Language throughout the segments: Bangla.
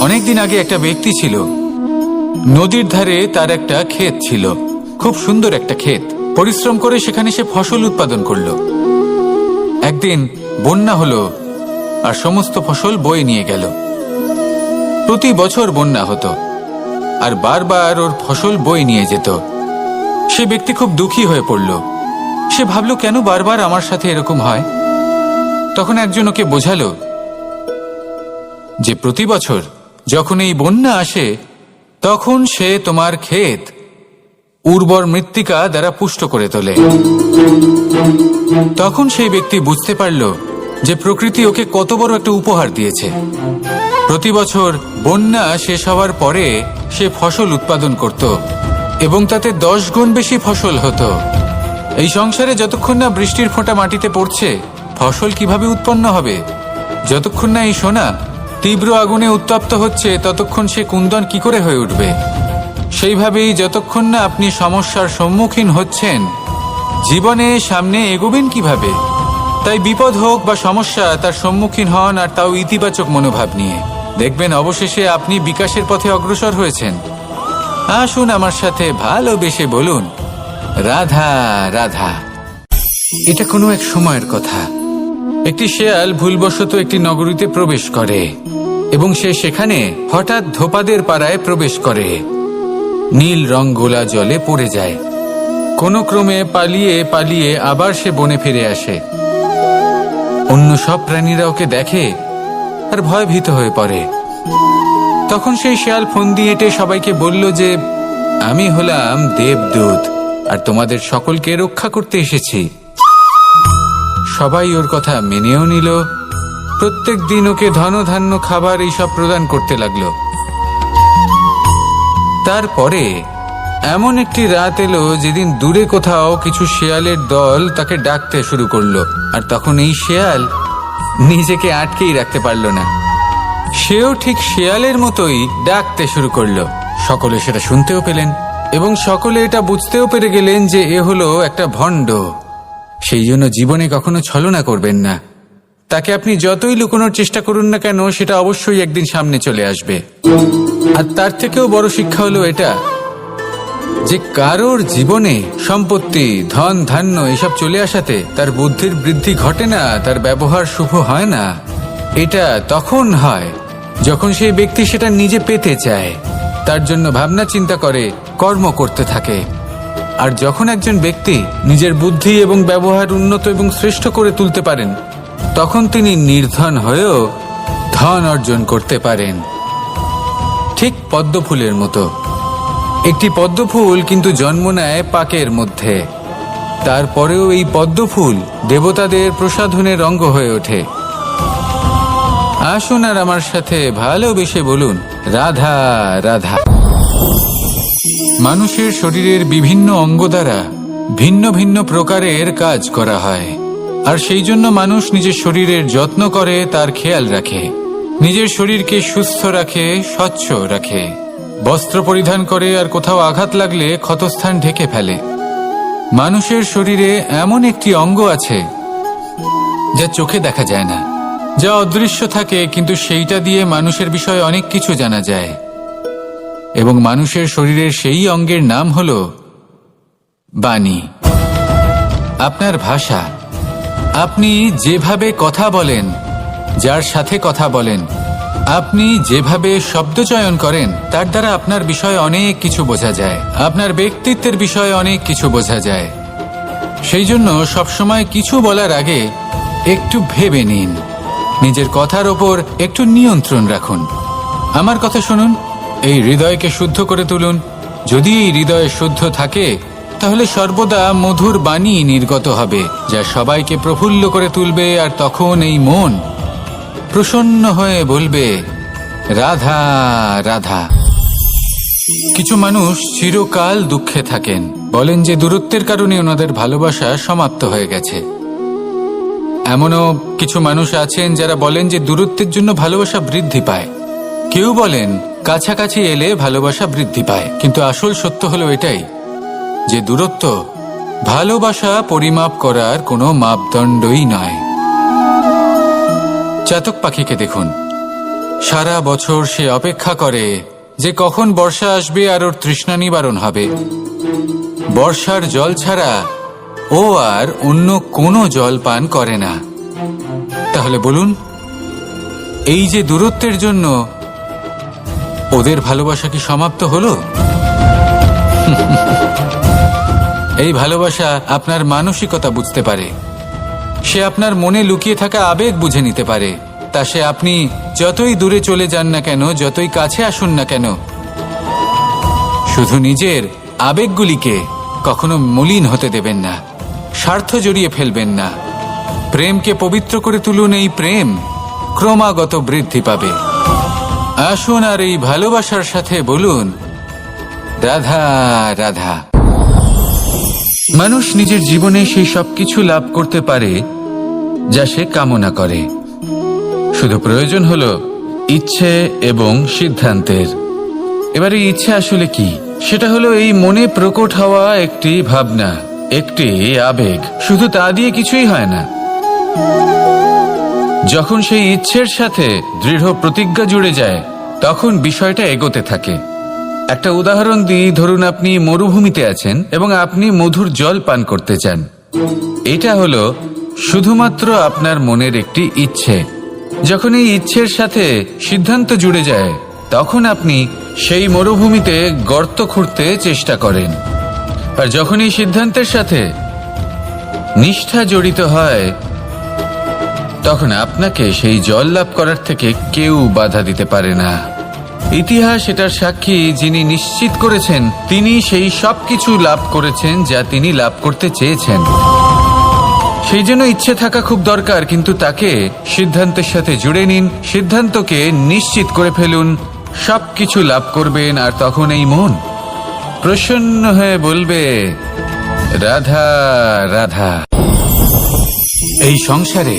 অনেকদিন আগে একটা ব্যক্তি ছিল। নদীর ধারে তার একটা ক্ষেত ছিল। খুব সুন্দর একটা ক্ষেত। পরিশ্রম করে সেখানে সে ফসল উৎপাদন করল। একদিন বন্যা হলো আর সমস্ত ফসল বয়ে নিয়ে গেল। প্রতি বছর বন্যা হতো আর বারবার ওর ফসল বয়ে নিয়ে যেত। সে ব্যক্তি খুব দুঃখী হয়ে পড়ল। সে ভাবল, কেন বারবার আমার সাথে এরকম হয়? তখন একজন ওকে বোঝালো যে প্রতি বছর যখন এই বন্যা আসে, তখন সে তোমার ক্ষেত উর্বর মৃত্তিকা দ্বারা পুষ্ট করে তোলে। তখন সেই ব্যক্তি বুঝতে পারল যে প্রকৃতি ওকে কত বড় একটা উপহার দিয়েছে। প্রতি বছর বন্যা শেষ হওয়ার পরে সে ফসল উৎপাদন করত এবং তাতে দশ গুণ বেশি ফসল হতো। এই সংসারে যতক্ষণ না বৃষ্টির ফোঁটা মাটিতে পড়ছে, ফসল কীভাবে উৎপন্ন হবে? যতক্ষণ না এই সোনা তীব্র আগুনে উত্তপ্ত হচ্ছে, ততক্ষণ সে কুন্দন কি করে হয়ে উঠবে? সেইভাবেই যতক্ষণ না আপনি সমস্যার সম্মুখীন হচ্ছেন, জীবনে সামনে এগোবেন কীভাবে? তাই বিপদ হোক বা সমস্যা, তার সম্মুখীন হন আর তাও ইতিবাচক মনোভাব নিয়ে। দেখবেন অবশেষে আপনি বিকাশের পথে অগ্রসর হয়েছেন। আসুন আমার সাথে ভালোবেসে বলুন, রাধা রাধা। এটা কোনো এক সময়ের কথা। একটি শেয়াল ভুলবশত একটি নগরীতে প্রবেশ করে, এবং সে সেখানে হঠাৎ ধোপাদের পাড়ায় প্রবেশ করে। নীল রং গোলা জলে পড়ে যায়। কোনো ক্রমে পালিয়ে পালিয়ে আবার সে বনে ফিরে আসে। অন্য সব প্রাণীরা ওকে দেখে আর ভয় ভীত হয়ে পড়ে। তখন সেই শেয়াল ফোন দিয়ে এটে সবাইকে বলল যে, আমি হলাম দেবদূত, আর তোমাদের সকলকে রক্ষা করতে এসেছি। সবাই ওর কথা মেনেও নিল। প্রত্যেক দিন ওকে ধন ধান্য খাবার এইসব প্রদান করতে লাগল। তারপরে এমন একটি রাত এলো যেদিন দূরে কোথাও কিছু শেয়ালের দল তাকে ডাকতে শুরু করল, আর তখন এই শেয়াল নিজেকে আটকেই রাখতে পারল না। সেও ঠিক শেয়ালের মতোই ডাকতে শুরু করল। সকলে সেটা শুনতেও পেলেন এবং সকলে এটা বুঝতেও পেরে গেলেন যে এ হলো একটা ভণ্ড। সেই জন্য জীবনে কখনো ছলনা করবেন না। তাকে আপনি যতই লুকোনোর চেষ্টা করুন না কেন, সেটা অবশ্যই একদিন সামনে চলে আসবে। আর তার থেকেও বড় শিক্ষা হলো এটা যে কারোর জীবনে সম্পত্তি, ধন, ধান্য এসব চলে আসাতে তার বুদ্ধির বৃদ্ধি ঘটে না, তার ব্যবহার শুভ হয় না। এটা তখন হয় যখন সেই ব্যক্তি সেটা নিজে পেতে চায়। তার জন্য ভাবনা চিন্তা করে, কর্ম করতে থাকে। আর যখন একজন ব্যক্তি নিজের বুদ্ধি এবং ব্যবহার উন্নত এবং শ্রেষ্ঠ করে তুলতে পারেন, তখন তিনি নির্ধন হয়েও ধন অর্জন করতে পারেন। ঠিক পদ্মফুলের মতো। একটি পদ্মফুল কিন্তু জন্ম নেয় পাকের মধ্যে। তারপরেও এই পদ্মফুল দেবতাদের প্রসাধনের অঙ্গ হয়ে ওঠে। আসুন আর আমার সাথে ভালোবেসে বলুন, রাধা রাধা। মানুষের শরীরের বিভিন্ন অঙ্গ দ্বারা ভিন্ন ভিন্ন প্রকারের কাজ করা হয়। আর সেই জন্য মানুষ নিজের শরীরের যত্ন করে, তার খেয়াল রাখে। নিজের শরীরকে সুস্থ রাখে, স্বচ্ছ রাখে। বস্ত্র পরিধান করে আর কোথাও আঘাত লাগলে ক্ষতস্থান ঢেকে ফেলে। মানুষের শরীরে এমন একটি অঙ্গ আছে যা চোখে দেখা যায় না, যা অদৃশ্য থাকে, কিন্তু সেইটা দিয়ে মানুষের বিষয়ে অনেক কিছু জানা যায়। এবং মানুষের শরীরের সেই অঙ্গের নাম হল বাণী। আপনার ভাষা, আপনি যেভাবে কথা বলেন, যার সাথে কথা বলেন, আপনি যেভাবে শব্দচয়ন করেন, তার দ্বারা আপনার বিষয়ে অনেক কিছু বোঝা যায়। আপনার ব্যক্তিত্বের বিষয়ে অনেক কিছু বোঝা যায়। সেই জন্য সবসময় কিছু বলার আগে একটু ভেবে নিন। নিজের কথার ওপর একটু নিয়ন্ত্রণ রাখুন। আমার কথা শুনুন। এই হৃদয়কে শুদ্ধ করে তুলুন। যদি এই হৃদয় শুদ্ধ থাকে, তাহলে সর্বদা মধুর বাণী নির্গত হবে, যা সবাইকে প্রফুল্ল করে তুলবে আর তখন এই মন প্রসন্ন হয়ে বলবে, রাধা রাধা। কিছু মানুষ চিরকাল দুঃখে থাকেন। বলেন যে দূরত্বের কারণে ওনাদের ভালোবাসা সমাপ্ত হয়ে গেছে। এমনও কিছু মানুষ আছেন যারা বলেন যে দূরত্বের জন্য ভালোবাসা বৃদ্ধি পায়। কেউ বলেন কাছাকাছি এলে ভালোবাসা বৃদ্ধি পায়। কিন্তু আসল সত্য হলো এটাই, যে দূরত্ব, ভালোবাসা পরিমাপ করার কোনো মাপদণ্ডই নয়। চাতক পাখিকে দেখুন। সারা বছর সে অপেক্ষা করে যে কখন বর্ষা আসবে আর ওর তৃষ্ণা নিবারণ হবে। বর্ষার জল ছাড়া ও আর অন্য কোনো জল পান করে না। তাহলে বলুন, এই যে দূরত্বের জন্য ওদের ভালোবাসা কি সমাপ্ত হলো? এই ভালোবাসা আপনার মানসিকতা বুঝতে পারে। সে আপনার মনে লুকিয়ে থাকা আবেগ বুঝে নিতে পারে। তা সে আপনি যতই দূরে চলে যান না কেন, যতই কাছে আসুন না কেন, শুধু নিজের আবেগগুলিকে কখনো মলিন হতে দেবেন না, স্বার্থ জড়িয়ে ফেলবেন না। প্রেমকে পবিত্র করে তুলুন এই প্রেম, ক্রমাগত বৃদ্ধি পাবে। আসুন আর এই ভালোবাসার সাথে বলুন, রাধা রাধা। মানুষ নিজের জীবনে সেই সব কিছু লাভ করতে পারে, যা সে কামনা করে। শুধু প্রয়োজন হল ইচ্ছে এবং সিদ্ধান্তের। এবারে ইচ্ছে আসলে কি? সেটা হলো এই মনে প্রকট হওয়া একটি ভাবনা, একটি আবেগ। শুধু তা দিয়ে কিছুই হয় না। যখন সেই ইচ্ছের সাথে দৃঢ় প্রতিজ্ঞা জুড়ে যায়, তখন বিষয়টা এগোতে থাকে। একটা উদাহরণ দিই, ধরুন আপনি মরুভূমিতে আছেন এবং আপনি মধুর জল পান করতে চান। এটা হলো শুধুমাত্র আপনার মনের একটি ইচ্ছে। যখন এই ইচ্ছের সাথে সিদ্ধান্ত জুড়ে যায়, তখন আপনি সেই মরুভূমিতে গর্ত খুঁড়তে চেষ্টা করেন। আর যখন এই সিদ্ধান্তের সাথে নিষ্ঠা জড়িত হয় তখন আপনাকে সেই জল লাভ করার থেকে কেউ বাধা দিতে পারে না। ইতিহাস এটার সাক্ষী যিনি নিশ্চিত করেছেন, তিনি সেই সব কিছু লাভ করেছেন যা তিনি লাভ করতে চেয়েছেন। সেই জন্য ইচ্ছে থাকা খুব দরকার, কিন্তু তাকে সিদ্ধান্তের সাথে জুড়ে নিন, সিদ্ধান্তকে নিশ্চিত করে ফেলুন সব কিছু লাভ করবেন, আর তখন এই মন প্রসন্ন হয়ে বলবে, রাধা রাধা। এই সংসারে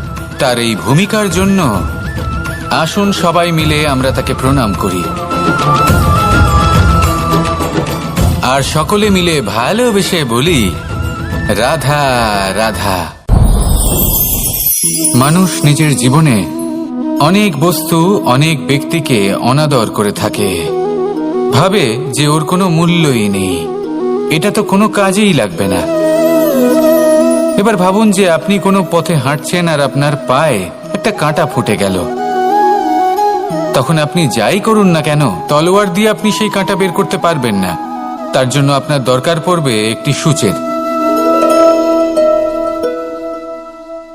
তার এই ভূমিকার জন্য আসুন সবাই মিলে আমরা তাকে প্রণাম করি। আর সকলে মিলে ভালোবেসে বলি, রাধা রাধা। মানুষ নিজের জীবনে অনেক বস্তু, অনেক ব্যক্তিকে অনাদর করে থাকে। ভাবে যে ওর কোনো মূল্যই নেই। এটা তো কোনো কাজেই লাগবে না। এবার ভাবুন যে আপনি কোনো পথে হাঁটছেন আর আপনার পায়ে একটা কাঁটা ফুটে গেল। তখন আপনি যাই করুন না কেন, তলোয়ার দিয়ে আপনি সেই কাঁটা বের করতে পারবেন না। তার জন্য আপনার দরকার পড়বে একটি সূচের।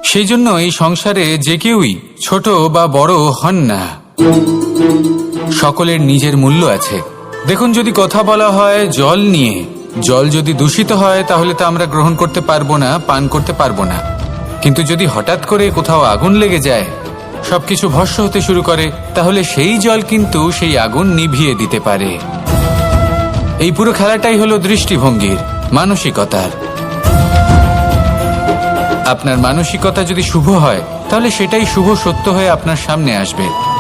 সেই জন্য এই সংসারে যে কেউই ছোট বা বড় হন না। সকলের নিজের মূল্য আছে। দেখুন যদি কথা বলা হয় জল নিয়ে। জল যদি দূষিত হয়, তাহলে তা আমরা গ্রহণ করতে পারব না, পান করতে পারব না। কিন্তু যদি হঠাৎ করে কোথাও আগুন লেগে যায়, সবকিছু ভস্য হতে শুরু করে, তাহলে সেই জল কিন্তু সেই আগুন নিভিয়ে দিতে পারে। এই পুরো খেলাটাই হলো দৃষ্টিভঙ্গির, মানসিকতার। আপনার মানসিকতা যদি শুভ হয়, তাহলে সেটাই শুভ সত্য হয়ে আপনার সামনে আসবে।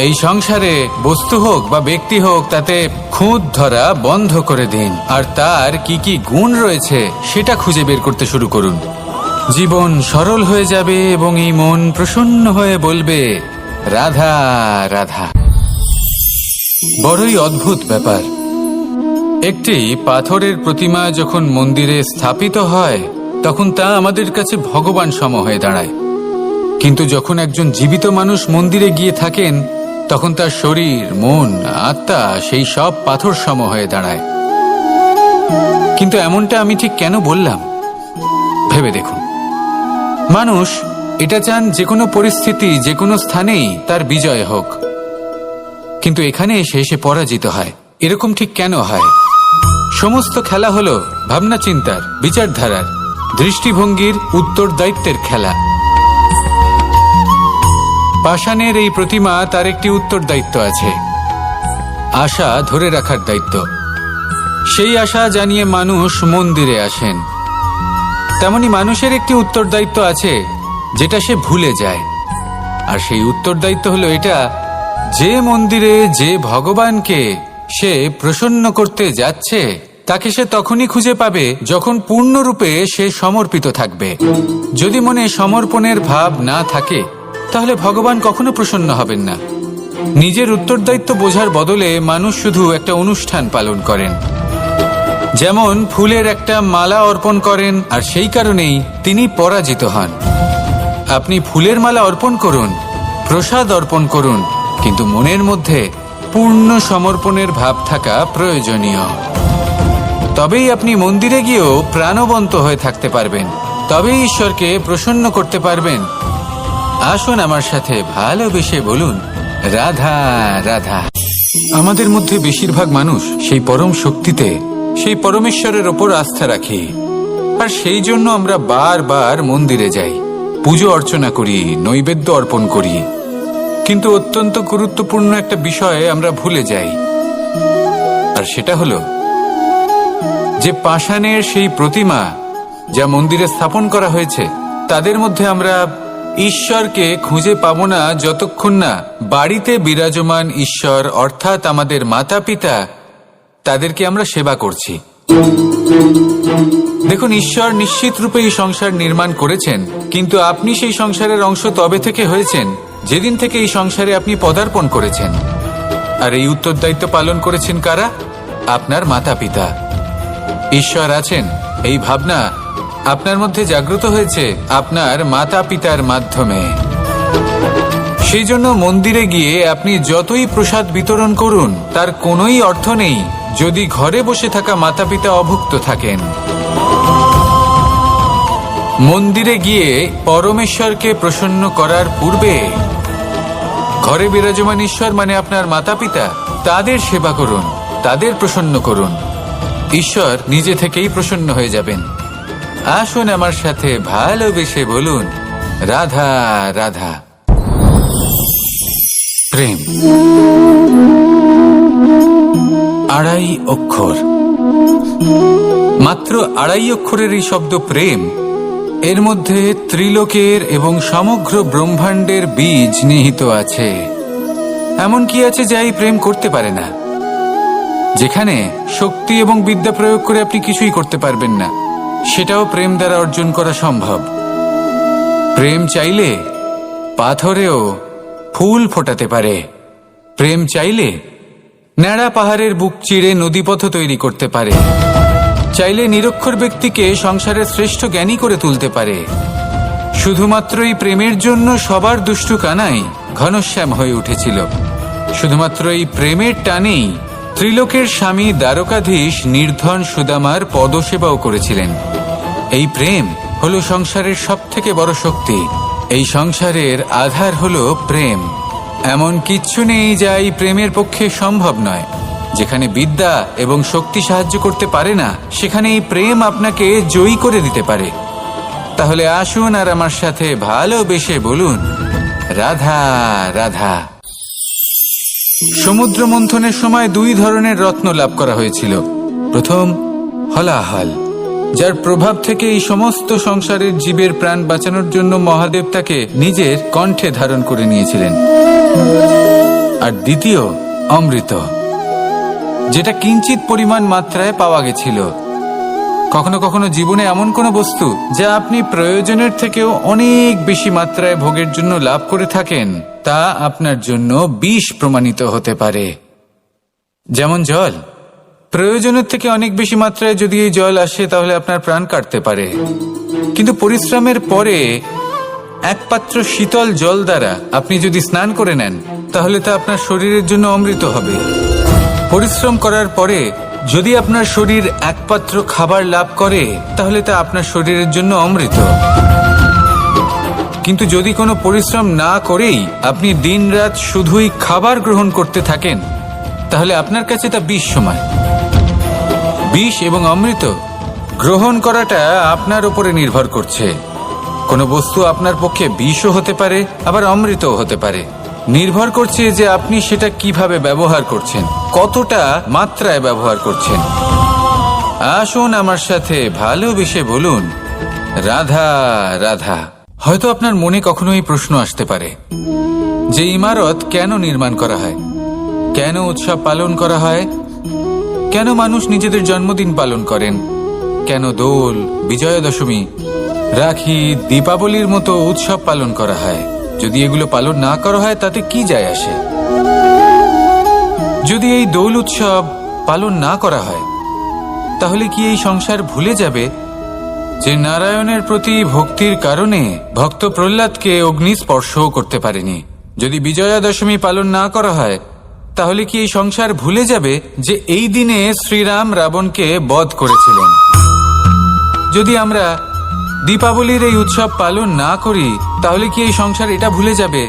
এই সংসারে বস্তু হোক বা ব্যক্তি হোক, তাতে খুঁত ধরা বন্ধ করে দিন। আর তার কি কি গুণ রয়েছে, সেটা খুঁজে বের করতে শুরু করুন। জীবন সরল হয়ে যাবে এবং এই মন প্রসন্ন হয়ে বলবে, রাধা রাধা। বড়ই অদ্ভুত ব্যাপার। একটি পাথরের প্রতিমা যখন মন্দিরে স্থাপিত হয়, তখন তা আমাদের কাছে ভগবান সম হয়ে দাঁড়ায়। কিন্তু যখন একজন জীবিত মানুষ মন্দিরে গিয়ে থাকেন তখন তার শরীর, মন, আত্মা সেই সব পাথর সম হয়ে দাঁড়ায়। কিন্তু এমনটা আমি ঠিক কেন বললাম? ভেবে দেখুন। মানুষ এটা চান যে কোনো পরিস্থিতি, যে কোনো স্থানেই তার বিজয় হোক। কিন্তু এখানে এসে সে পরাজিত হয়। এরকম ঠিক কেন হয়? সমস্ত খেলা হলো ভাবনা চিন্তার বিচারধারার, দৃষ্টিভঙ্গির উত্তরদায়িত্বের খেলা। পাষাণের এই প্রতিমা তার একটি উত্তর দায়িত্ব আছে। আশা ধরে রাখার দায়িত্ব। সেই আশা জানিয়ে মানুষ মন্দিরে আসেন। তেমনি মানুষের একটি উত্তর দায়িত্ব আছে, যেটা সে ভুলে যায়। আর সেই উত্তর দায়িত্ব হলো এটা, যে মন্দিরে যে ভগবানকে সে প্রসন্ন করতে যাচ্ছে, তাকে সে তখনই খুঁজে পাবে যখন পূর্ণরূপে সে সমর্পিত থাকবে। যদি মনে সমর্পণের ভাব না থাকে তাহলে ভগবান কখনো প্রসন্ন হবেন না। নিজের উত্তরদায়িত্ব বোঝার বদলে মানুষ শুধু একটা অনুষ্ঠান পালন করেন। যেমন ফুলের একটা মালা অর্পণ করেন, আর সেই কারণেই তিনি পরাজিত হন। আপনি ফুলের মালা অর্পণ করুন, প্রসাদ অর্পণ করুন, কিন্তু মনের মধ্যে পূর্ণ সমর্পণের ভাব থাকা প্রয়োজনীয়। তবেই আপনি মন্দিরে গিয়েও প্রাণবন্ত হয়ে থাকতে পারবেন। তবেই ঈশ্বরকে প্রসন্ন করতে পারবেন। আসুন আমার সাথে ভালোবেসে বলুন, রাধা রাধা। আমাদের মধ্যে বেশিরভাগ মানুষ সেই পরম শক্তিতে, সেই পরমেশ্বরের ওপর আস্থা রাখি। আর সেই জন্য আমরা বারবার মন্দিরে যাই, পুজো অর্চনা করি, নৈবেদ্য অর্পণ করি। কিন্তু অত্যন্ত গুরুত্বপূর্ণ একটা বিষয়ে আমরা ভুলে যাই। আর সেটা হলো, যে পাষাণের সেই প্রতিমা যা মন্দিরে স্থাপন করা হয়েছে, তাদের মধ্যে আমরা ঈশ্বরকে খুঁজে পাবো না যতক্ষণ না বাড়িতে বিরাজমান ঈশ্বর, অর্থাৎ আমাদের মাতা পিতা তাদেরকে আমরা সেবা করছি। দেখুন, ঈশ্বর নিশ্চিত রূপে এই সংসার নির্মাণ করেছেন, কিন্তু আপনি সেই সংসারের অংশ তবে থেকে হয়েছেন, যেদিন থেকে এই সংসারে আপনি পদার্পণ করেছেন। আর এই উত্তরদায়িত্ব পালন করেছেন কারা? আপনার মাতা পিতা ঈশ্বর আছেন, এই ভাবনা আপনার মধ্যে জাগ্রত হয়েছে আপনার মাতা পিতার মাধ্যমে। সেই জন্য মন্দিরে গিয়ে আপনি যতই প্রসাদ বিতরণ করুন, তার কোনোই অর্থ নেই যদি ঘরে বসে থাকা মাতা পিতা অভুক্ত থাকেন। মন্দিরে গিয়ে পরমেশ্বরকে প্রসন্ন করার পূর্বে ঘরে বিরাজমান ঈশ্বর মানে আপনার মাতা পিতা তাদের সেবা করুন, তাদের প্রসন্ন করুন। ঈশ্বর নিজে থেকেই প্রসন্ন হয়ে যাবেন। আসুন আমার সাথে ভালোবেসে বলুন, রাধা রাধা। প্রেম। আড়াই অক্ষর। মাত্র আড়াই অক্ষরের এই শব্দ প্রেম, এর মধ্যে ত্রিলোকের এবং সমগ্র ব্রহ্মাণ্ডের বীজ নিহিত আছে। এমন কি আছে যা এই প্রেম করতে পারে না? যেখানে শক্তি এবং বিদ্যা প্রয়োগ করে আপনি কিছুই করতে পারবেন না। সেটাও প্রেম দ্বারা অর্জন করা সম্ভব। প্রেম চাইলে পাথরেও ফুল ফোটাতে পারে। প্রেম চাইলে ন্যাড়া পাহাড়ের বুক চিড়ে নদীপথ তৈরি করতে পারে। চাইলে নিরক্ষর ব্যক্তিকে সংসারের শ্রেষ্ঠ জ্ঞানী করে তুলতে পারে। শুধুমাত্র এই প্রেমের জন্য সবার দুষ্টু কানাই ঘনশ্যাম হয়ে উঠেছিল। শুধুমাত্র এই প্রেমের টানেই ত্রিলোকের স্বামী দ্বারকাধীশ নির্ধন সুদামার পদসেবাও করেছিলেন। এই প্রেম হল সংসারের সব থেকে বড় শক্তি। এই সংসারের আধার হল প্রেম। এমন কিচ্ছু নেই যা এই প্রেমের পক্ষে সম্ভব নয়। যেখানে বিদ্যা এবং শক্তি সাহায্য করতে পারে না, সেখানে এই প্রেম আপনাকে জয়ী করে দিতে পারে। তাহলে আসুন আর আমার সাথে ভালোবেসে বলুন, রাধা রাধা। সমুদ্র মন্থনের সময় দুই ধরনের রত্ন লাভ করা হয়েছিল। প্রথম, হলাহাল, যার প্রভাব থেকে এই সমস্ত সংসারের জীবের প্রাণ বাঁচানোর জন্য মহাদেব তাকে নিজের কণ্ঠে ধারণ করে নিয়েছিলেন। আর দ্বিতীয়, অমৃত, যেটা কিঞ্চিত পরিমাণ মাত্রায় পাওয়া গেছিল। কখনো কখনো জীবনে এমন কোনো বস্তু যা আপনি প্রয়োজনের থেকেও অনেক বেশি মাত্রায় ভোগের জন্য লাভ করে থাকেন। তা আপনার জন্য বিষ প্রমাণিত হতে পারে। যেমন জল। প্রয়োজনের থেকে অনেক বেশি মাত্রায় যদি এই জল আসে, তাহলে আপনার প্রাণ কাটতে পারে। কিন্তু পরিশ্রমের পরে এক পাত্র শীতল জল দ্বারা আপনি যদি স্নান করে নেন, তাহলে তা আপনার শরীরের জন্য অমৃত হবে। পরিশ্রম করার পরে যদি আপনার শরীর একপাত্র খাবার লাভ করে, তাহলে তা আপনার শরীরের জন্য অমৃত। কিন্তু যদি কোনো পরিশ্রম না করেই আপনি দিনরাত শুধুই খাবার গ্রহণ করতে থাকেন, তাহলে আপনার কাছে তা বিষ সময়। বিষ এবং অমৃত গ্রহণ করাটা আপনার উপরে নির্ভর করছে। কোনো বস্তু আপনার পক্ষে বিষও হতে পারে, আবার অমৃতও হতে পারে। নির্ভর করছে যে আপনি সেটা কীভাবে ব্যবহার করছেন, কতটা মাত্রায় ব্যবহার করছেন। আসুন আমার সাথে ভালোবেসে বলুন, রাধা রাধা। হয়তো আপনার মনে কখনো এই প্রশ্ন আসতে পারে, যে ইমারত কেন নির্মাণ করা হয়? কেন উৎসব পালন করা হয়? কেন মানুষ নিজেদের জন্মদিন পালন করেন? কেন দোল বিজয়া দশমী রাখি, দীপাবলির মতো উৎসব পালন করা হয়? যদি এগুলো পালন না করা হয়, তাতে কি যায় আসে? যদি এই দোল উৎসব পালন না করা হয়, তাহলে কি এই সংসার ভুলে যাবে? যে নারায়ণের প্রতি ভক্তির কারণে ভক্ত প্রহ্লাদকে অগ্নি স্পর্শও করতে পারেনি। যদি বিজয়া দশমী পালন না করা হয়, তাহলে কি এই সংসার ভুলে যাবে যে এই দিনে শ্রীরাম রাবণকে বধ করেছিলেন? যদি আমরা দীপাবলির এই উৎসব পালন না করি, তাহলে কি এই সংসার এটা ভুলে যাবে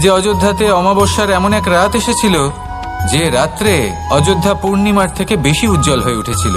যে অযোধ্যাতে অমাবস্যার এমন এক রাত এসেছিল, যে রাত্রে অযোধ্যা পূর্ণিমার থেকে বেশি উজ্জ্বল হয়ে উঠেছিল?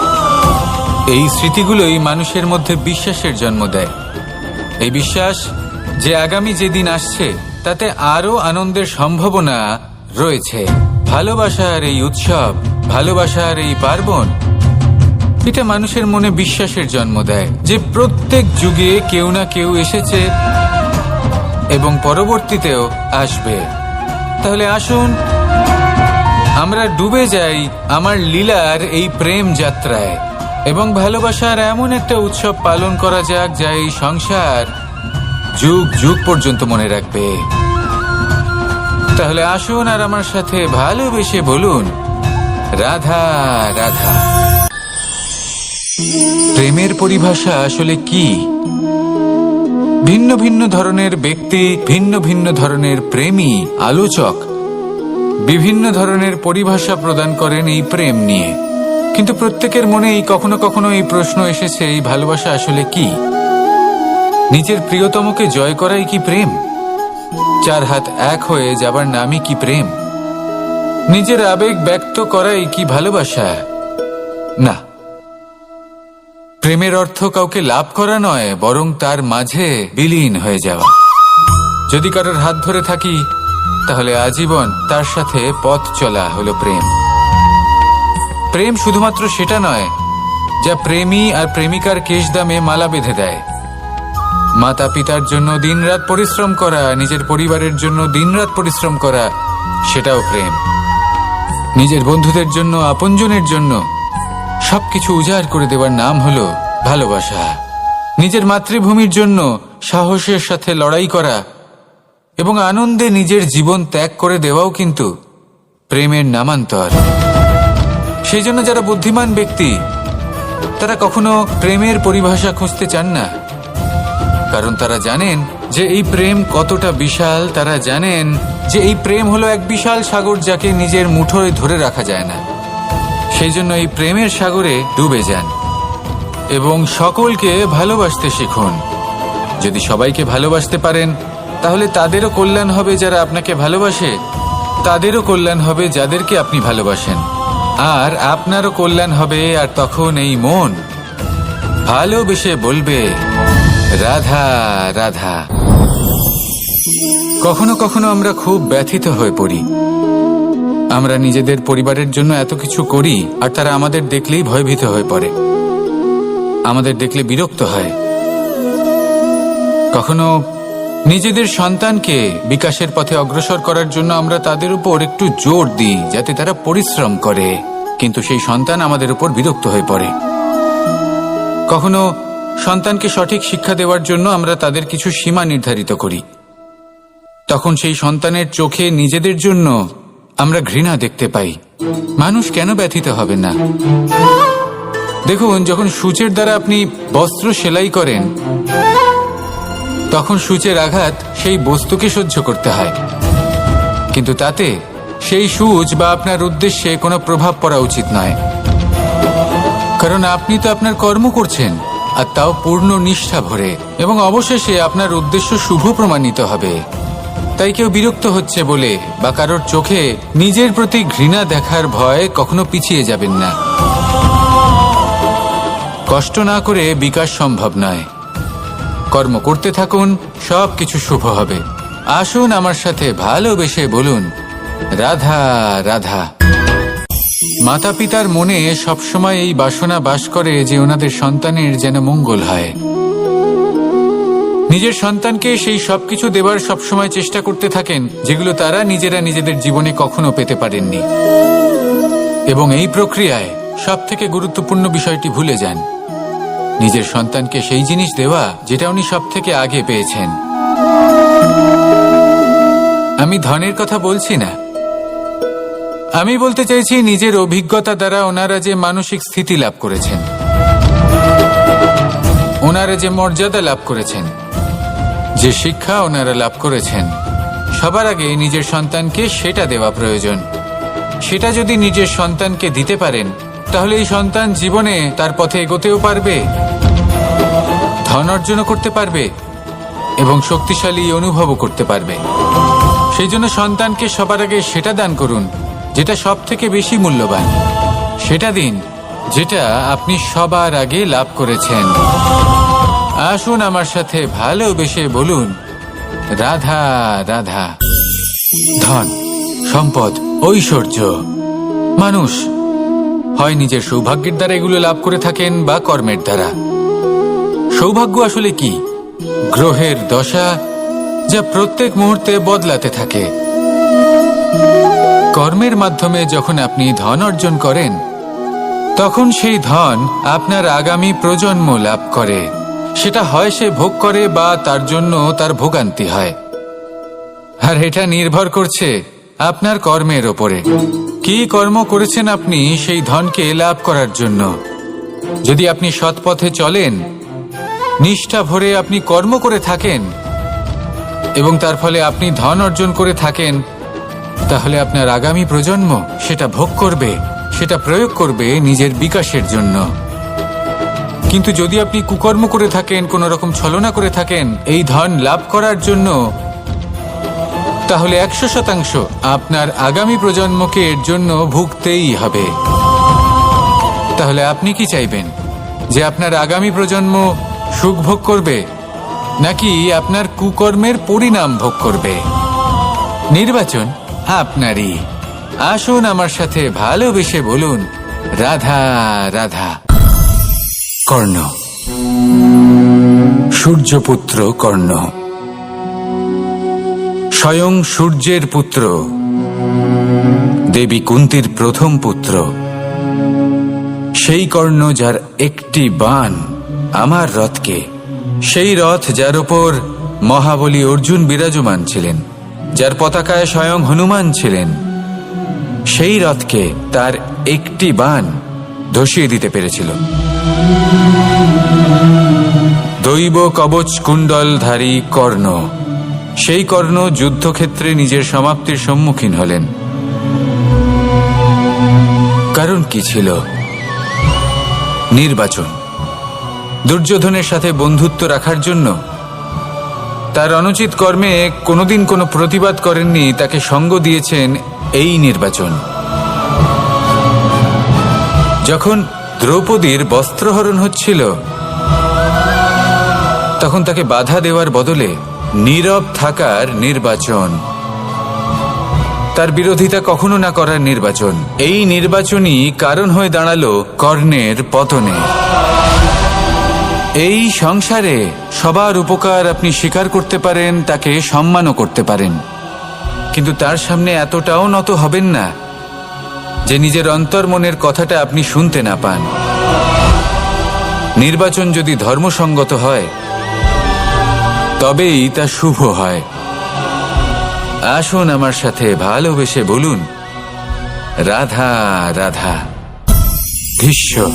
এই স্মৃতিগুলোই মানুষের মধ্যে বিশ্বাসের জন্ম দেয়। এই বিশ্বাস যে আগামী যেদিন আসছে, তাতে আরও আনন্দের সম্ভাবনা রয়েছে। ভালোবাসার এই উৎসব, ভালোবাসার এই পার্বণ, এটা মানুষের মনে বিশ্বাসের জন্ম দেয় যে প্রত্যেক যুগে কেউ না কেউ এসেছে এবং পরবর্তীতেও আসবে। তাহলে আসুন, আমরা ডুবে যাই আমার লীলার এই প্রেম যাত্রায়। এবং ভালোবাসার এমন একটা উৎসব পালন করা যাক যা এই সংসার যুগ যুগ পর্যন্ত মনে রাখবে। তাহলে আসুন আর আমার সাথে ভালোবেসে বলুন, রাধা রাধা। প্রেমের পরিভাষা আসলে কি? ভিন্ন ভিন্ন ধরনের ব্যক্তি, ভিন্ন ভিন্ন ধরনের প্রেমী, আলোচক, বিভিন্ন ধরনের পরিভাষা প্রদান করেন এই প্রেম নিয়ে। কিন্তু প্রত্যেকের মনেই কখনো কখনো এই প্রশ্ন এসেছে, এই ভালোবাসা আসলে কি? নিজের প্রিয়তমকে জয় করাই কি প্রেম? চার হাত এক হয়ে যাবার নামই কি প্রেম? নিজের আবেগ ব্যক্ত করাই কি ভালোবাসা? না। প্রেমের অর্থ কাউকে লাভ করা নয়, বরং তার মাঝে বিলীন হয়ে যাওয়া। যদি কারোর হাত ধরে থাকি, তাহলে আজীবন তার সাথে পথ চলা হলো প্রেম। প্রেম শুধুমাত্র সেটা নয়, যা প্রেমী আর প্রেমিকার কেশ দামে মালা বেঁধে দেয়। মাতা পিতার জন্য দিনরাত পরিশ্রম করা, নিজের পরিবারের জন্য দিনরাত পরিশ্রম করা, সেটাও প্রেম। নিজের বন্ধুদের জন্য, আপনজনের জন্য সবকিছু উজাড় করে দেওয়ার নাম হলো ভালোবাসা। নিজের মাতৃভূমির জন্য সাহসের সাথে লড়াই করা এবং আনন্দে নিজের জীবন ত্যাগ করে দেওয়াও কিন্তু প্রেমের নামান্তর। সেই জন্য যারা বুদ্ধিমান ব্যক্তি, তারা কখনো প্রেমের পরিভাষা খুঁজতে চান না। কারণ তারা জানেন যে এই প্রেম কতটা বিশাল, তারা জানেন যে এই প্রেম হলো এক বিশাল সাগর যাকে নিজের মুঠোয় ধরে রাখা যায় না। সেই জন্য এই প্রেমের সাগরে ডুবে যান এবং সকলকে ভালোবাসতে শিখুন। যদি সবাইকে ভালোবাসতে পারেন, তাহলে তাদেরও কল্যাণ হবে যারা আপনাকে ভালোবাসে, তাদেরও কল্যাণ হবে যাদেরকে আপনি ভালোবাসেন। আর আপনারও কল্যাণ হবে, আর তখন এই মন। ভালোবেসে বলবে, রাধা রাধা। কখনো কখনো আমরা খুব ব্যথিত হয়ে পড়ি। আমরা নিজেদের পরিবারের জন্য এত কিছু করি, আর তারা আমাদের দেখলেই ভয়ভীত হয়ে পড়ে। আমাদের দেখলে বিরক্ত হয়। কখনো নিজেদের সন্তানকে বিকাশের পথে অগ্রসর করার জন্য আমরা তাদের উপর একটু জোর দিই, যাতে তারা পরিশ্রম করে। কিন্তু সেই সন্তান আমাদের উপর বিরক্ত হয়ে পড়ে। কখনো সন্তানকে সঠিক শিক্ষা দেওয়ার জন্য আমরা তাদের কিছু সীমা নির্ধারিত করি। তখন সেই সন্তানের চোখে নিজেদের জন্য আমরা ঘৃণা দেখতে পাই। মানুষ কেন ব্যথিত হবে না? দেখুন, যখন সূচের দ্বারা আপনি বস্ত্র সেলাই করেন তখন সূচের আঘাত সেই বস্তুকে সহ্য করতে হয়। কিন্তু তাতে সেই সূচ বা আপনার উদ্দেশ্যে কোনো প্রভাব পড়া উচিত নয়। কারণ আপনি তো আপনার কর্ম করছেন, আর তাও পূর্ণ নিষ্ঠা ভরে, এবং অবশেষে আপনার উদ্দেশ্য শুভ প্রমাণিত হবে। তাই কেউ বিরক্ত হচ্ছে বলে বা কারোর চোখে নিজের প্রতি ঘৃণা দেখার ভয় কখনো পিছিয়ে যাবেন না। কষ্ট না করে বিকাশ সম্ভব নয়। কর্ম করতে থাকুন সব কিছু শুভ হবে। আসুন আমার সাথে ভালোবেসে বলুন, রাধা রাধা। মাতা পিতার মনে সবসময় এই বাসনা বাস করে যে ওনাদের সন্তানের যেন মঙ্গল হয়। নিজের সন্তানকে সেই সবকিছু দেবার সবসময় চেষ্টা করতে থাকেন, যেগুলো তারা নিজেরা নিজেদের জীবনে কখনো পেতে পারেননি। এবং এই প্রক্রিয়ায় সব থেকে গুরুত্বপূর্ণ বিষয়টি ভুলে যান। নিজের সন্তানকে সেই জিনিস দেওয়া যেটা উনি সব থেকে আগে পেয়েছেন। আমি ধনের কথা বলছি না। আমি বলতে চাইছি নিজের অভিজ্ঞতা দ্বারা ওনারা যে মানসিক স্থিতি লাভ করেছেন। ওনারা যে মর্যাদা লাভ করেছেন। যে শিক্ষা ওনারা লাভ করেছেন। সবার আগে নিজের সন্তানকে সেটা দেওয়া প্রয়োজন। সেটা যদি নিজের সন্তানকে দিতে পারেন, তাহলে এই সন্তান জীবনে তার পথে এগোতেও পারবে। ধন অর্জনও করতে পারবে এবং শক্তিশালী অনুভবও করতে পারবে। সেই জন্য সন্তানকে সবার আগে সেটা দান করুন, যেটা সব থেকে বেশি মূল্যবান। সেটা দিন, যেটা আপনি সবার আগে লাভ করেছেন। আসুন আমার সাথে ভালোবেসে বলুন, রাধা রাধা। ধন, সম্পদ, ঐশ্বর্য। মানুষ, হয় নিজের সৌভাগ্যের দ্বারা এগুলো লাভ করে থাকেন বা কর্মের দ্বারা। সৌভাগ্য আসলে কি? গ্রহের দশা যা প্রত্যেক মুহূর্তে বদলাতে থাকে। কর্মের মাধ্যমে যখন আপনি ধন অর্জন করেন, তখন সেই ধন আপনার আগামী প্রজন্ম লাভ করে। সেটা হয় সে ভোগ করে বা তার জন্য তার ভোগান্তি হয়। আর এটা নির্ভর করছে আপনার কর্মের ওপরে। কি কর্ম করেছেন আপনি সেই ধনকে লাভ করার জন্য? যদি আপনি সৎপথে চলেন নিষ্ঠা ভরে আপনি কর্ম করে থাকেন এবং তার ফলে আপনি ধন অর্জন করে থাকেন, তাহলে আপনার আগামী প্রজন্ম সেটা ভোগ করবে, সেটা প্রয়োগ করবে নিজের বিকাশের জন্য। কিন্তু যদি আপনি কুকর্ম করে থাকেন, কোনো রকম ছলনা করে থাকেন, এই ধন লাভ করার জন্য, তাহলে একশো শতাংশ আপনার আগামী প্রজন্মকে এর জন্য ভুগতেই হবে। তাহলে আপনি কি চাইবেন? যে আপনার আগামী প্রজন্ম সুখ ভোগ করবে, নাকি আপনার কুকর্মের পরিণাম ভোগ করবে? নির্বাচন আপনারই। আসুন আমার সাথে ভালোবেসে বলুন, রাধা রাধা। কর্ণ। সূর্যপুত্র কর্ণ। স্বয়ং সূর্যের পুত্র। দেবী কুন্তির প্রথম পুত্র। সেই কর্ণ যার একটি বান। আমার রথকে। সেই রথ যার ওপর মহাবলী অর্জুন বিরাজমান ছিলেন, যার পতাকায় স্বয়ং হনুমান ছিলেন, সেই রথকে তার একটি বান ধসিয়ে দিতে পেরেছিল। দৈব কবচ কুণ্ডলধারী কর্ণ, সেই কর্ণ যুদ্ধক্ষেত্রে নিজের সমাপ্তির সম্মুখীন হলেন। কারণ কি ছিল? নির্বাচন। দুর্যোধনের সাথে বন্ধুত্ব রাখার জন্য। তার অনুচিত কর্মে কোনোদিন কোনো প্রতিবাদ করেননি, তাকে সঙ্গ দিয়েছেন এই নির্বাচন। যখন দ্রৌপদীর বস্ত্রহরণ হচ্ছিল, তখন তাকে বাধা দেওয়ার বদলে নীরব থাকার নির্বাচন। তার বিরোধিতা কখনো না করার নির্বাচন। এই নির্বাচনই কারণ হয়ে দাঁড়াল কর্ণের পতনে। এই সংসারে সবার উপকার আপনি স্বীকার করতে পারেন, তাকে সম্মানও করতে পারেন। কিন্তু তার সামনে এতটাও নত হবেন না, যে নিজের অন্তর্মনের কথাটা আপনি শুনতে না পান। নির্বাচন যদি ধর্মসঙ্গত হয়, তবেই তা শুভ হয়। আসুন আমার সাথে ভালোবেসে বলুন, রাধা রাধা, ভীষ্ম।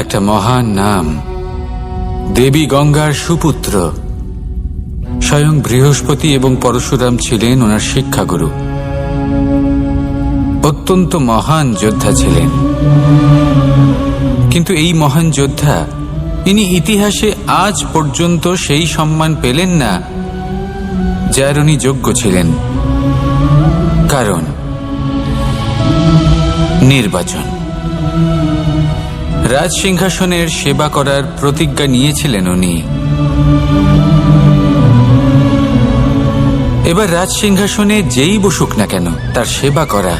একটা মহান নাম, দেবী গঙ্গার সুপুত্র। স্বয়ং বৃহস্পতি এবং পরশুরাম ছিলেন ওনার শিক্ষাগুরু। অত্যন্ত মহান যোদ্ধা ছিলেন। কিন্তু এই মহান যোদ্ধা, ইনি ইতিহাসে আজ পর্যন্ত সেই সম্মান পেলেন না, যার উনি যোগ্য ছিলেন। কারণ, নির্বাচন। রাজ সিংহাসনের সেবা করার প্রতিজ্ঞা নিয়েছিলেন উনি। এবার রাজ সিংহাসনে যেই বসুক না কেন, তার সেবা করা,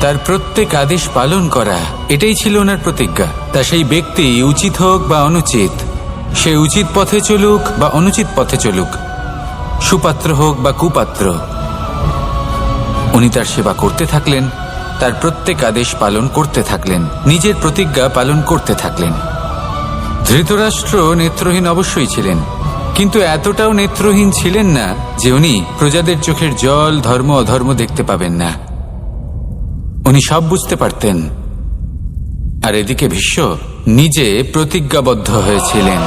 তার প্রত্যেক আদেশ পালন করা, এটাই ছিল ওনার প্রতিজ্ঞা। তা সেই ব্যক্তি উচিত হোক বা অনুচিত, সে উচিত পথে চলুক বা অনুচিত পথে চলুক, সুপাত্র হোক বা কুপাত্র, উনি তার সেবা করতে থাকলেন। তার প্রত্যেক আদেশ পালন করতে থাকলেন, নিজের প্রতিজ্ঞা পালন করতে থাকলেন। ধৃতরাষ্ট্র নেত্রহীন অবশ্যই ছিলেন, কিন্তু এতটাও নেত্রহীন ছিলেন না যে উনি প্রজাদের চোখের জল, ধর্ম, অধর্ম দেখতে পাবেন না। উনি সব বুঝতে পারতেন। আর এদিকে ভীষ্ম নিজে প্রতিজ্ঞাবদ্ধ হয়েছিলেন।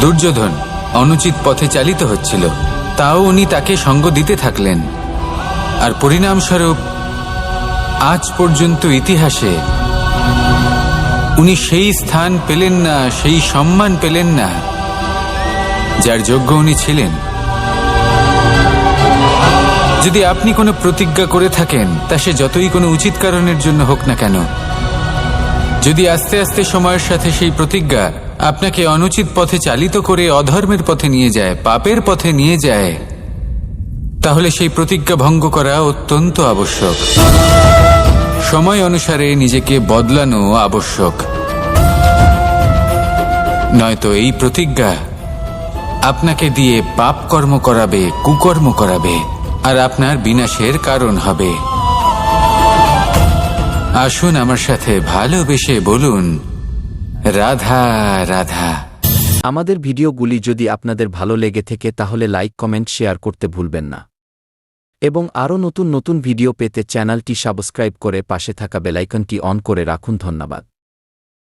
দুর্যোধন অনুচিত পথে চালিত হচ্ছিল, তাও উনি তাকে সঙ্গ দিতে থাকলেন। আর পরিণামস্বরূপ আজ পর্যন্ত ইতিহাসে উনি সেই স্থান পেলেন না, সেই সম্মান পেলেন না, যার যোগ্য উনি ছিলেন। যদি আপনি কোনো প্রতিজ্ঞা করে থাকেন, তা সে যতই কোনো উচিত কারণের জন্য হোক না কেন। যদি আস্তে আস্তে সময়ের সাথে সেই প্রতিজ্ঞা আপনাকে অনুচিত পথে চালিত করে অধর্মের পথে নিয়ে যায়, পাপের পথে নিয়ে যায়, তাহলে সেই প্রতিজ্ঞা ভঙ্গ করা অত্যন্ত আবশ্যক। সময় অনুসারে নিজেকে বদলানো আবশ্যক। নয়তো এই প্রতিজ্ঞা আপনাকে দিয়ে পাপ কর্ম করাবে, কুকর্ম করাবে, আর আপনার বিনাশের কারণ হবে। আসুন আমার সাথে ভালোবেসে বলুন, রাধা রাধা। আমাদের ভিডিওগুলি যদি আপনাদের ভালো লেগে থেকে, তাহলে লাইক, কমেন্ট, শেয়ার করতে ভুলবেন না। এবং আরও নতুন নতুন ভিডিও পেতে চ্যানেলটি সাবস্ক্রাইব করে পাশে থাকা বেলাইকনটি অন করে রাখুন ধন্যবাদ।